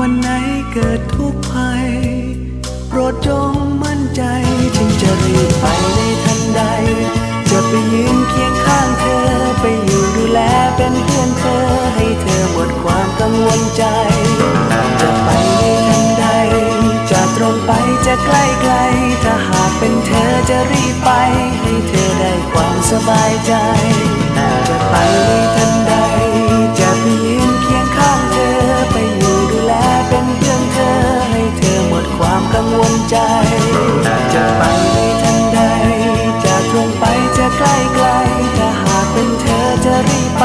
วันไหนเกิดทุกข์ภัย โปรดจงมั่นใจถึงจะรีบไปในทันใด จะไปยืนเคียงข้างเธอ ไปอยู่ดูแลเป็นเพื่อนเธอ ให้เธอหมดความกังวลใจ จะไปในทันใด จะตรงไปจะใกล้ไกล ถ้าหากเป็นเธอจะรีบไป ให้เธอได้ความสบายใจ ลใจจะไปในทันใดจะตรงไปจะใกล้ไกลถ้าหากเป็นเธอจะรีบ